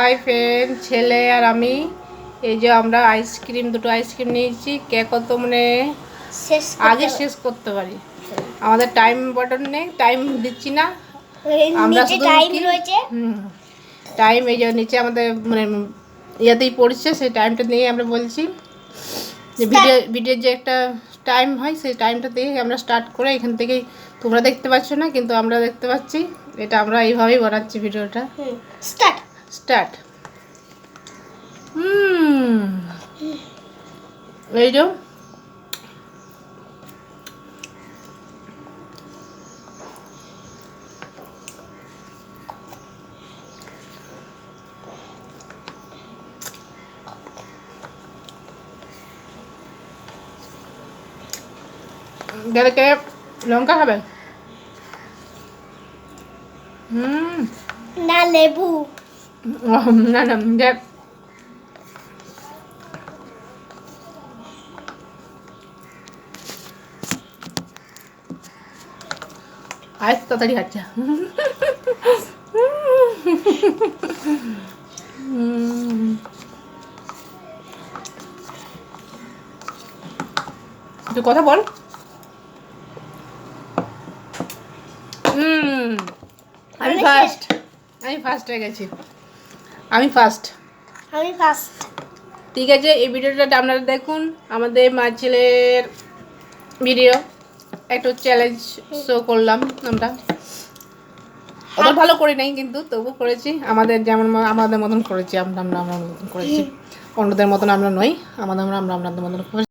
Hi friend ছেলে আর আমি এই যে আমরা আইসক্রিম দুটো আইসক্রিম নিয়েছি কে কত মানে আগে শেষ করতে পারি। আমাদের টাইম ইম্পর্টেন্ট নেই টাইম দিচ্ছি না। আমরা টাইম রয়েছে। টাইম এই যে নিচে আমাদের মানে ইয়েতেই পড়ছে সেই টাইমটা নিয়ে আমরা বলছি যে ভিডিও ভিডিওর যে একটা টাইম হয় সেই টাইমটা দিয়ে আমরা স্টার্ট করে এখান থেকেই তোমরা দেখতে পাচ্ছ না কিন্তু আমরা দেখতে পাচ্ছি। এটা আমরা এইভাবেই বানাচ্ছি ভিডিওটা স্টার্ট স্টার্ট। এই যে। গেলে লঙ্কা খাবে? হুম। না লেবু। না না যে আজ তাড়াতাড়ি খাচ্ছে উম। তুই কথা বল। হুম আমি আমি ফার্স্ট আমি ফার্স্ট হয়ে গেছি। আমি ফার্স্ট আমি ফার্স্ট ঠিক আছে এই ভিডিওটা আপনারা দেখুন। আমাদের মা ছেলের ভিডিও একটু চ্যালেঞ্জ শো করলাম আমরা। অত ভালো করি নাই কিন্তু তবু করেছি। আমাদের যেমন আমাদের মতন করেছি আমরা আমরা আমরা মতন করেছি। অন্যদের মতন আমরা নই আমাদের আমরা আমরা আমাদের মতন করেছি।